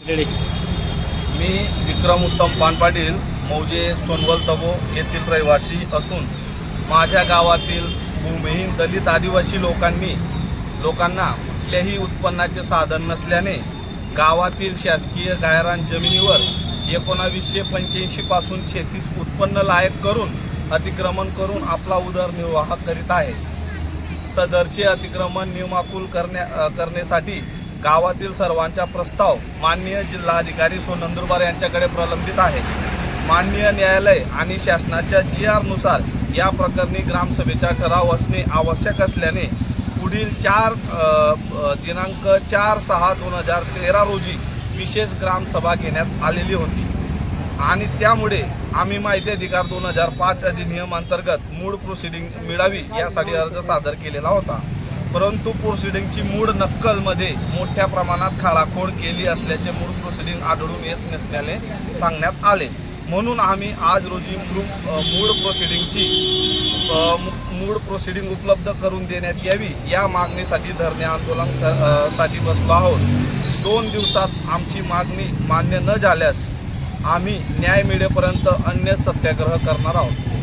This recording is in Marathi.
मी विक्रम उत्तम पानपाटील मौजे सोनवल तबो येथील रहिवासी असून माझ्या गावातील भूमिहीन दलित आदिवासी लोकांनी लोकांना कुठल्याही उत्पन्नाचे साधन नसल्याने गावातील शासकीय गायरान जमिनीवर एकोणावीसशे पंच्याऐंशीपासून शेतीस उत्पन्न लायक करून अतिक्रमण करून आपला उदरनिर्वाह करीत आहे. सदरचे अतिक्रमण नियमाकुल करण्या करण्यासाठी गावातील सर्वांचा प्रस्ताव माननीय जिल्हाधिकारी सो नंदुरबार यांच्याकडे प्रलंबित आहे. माननीय न्यायालय आणि शासनाच्या जी आरनुसार या प्रकरणी ग्रामसभेचा ठराव असणे आवश्यक असल्याने पुढील चार दिनांक चार सहा दोन हजार तेरा रोजी विशेष ग्रामसभा घेण्यात आलेली होती. आणि त्यामुळे आम्ही माहिती अधिकार दोन हजार पाच अधिनियम अंतर्गत मूळ प्रोसिडिंग मिळावी यासाठी अर्ज सादर केलेला होता. परंतु प्रोसिडिंगची मूळ नक्कलमध्ये मोठ्या प्रमाणात खाडाखोड केली असल्याचे मूळ प्रोसिडिंग आढळून येत नसल्याने सांगण्यात आले. म्हणून आम्ही आज रोजी मूळ मूळ प्रोसिडिंगची मू- मूळ प्रोसिडिंग उपलब्ध करून देण्यात यावी या मागणीसाठी धरणे आंदोलनसाठी बसलो आहोत. दोन दिवसात आमची मागणी मान्य न झाल्यास आम्ही न्याय मिळेपर्यंत अन्य सत्याग्रह करणार आहोत.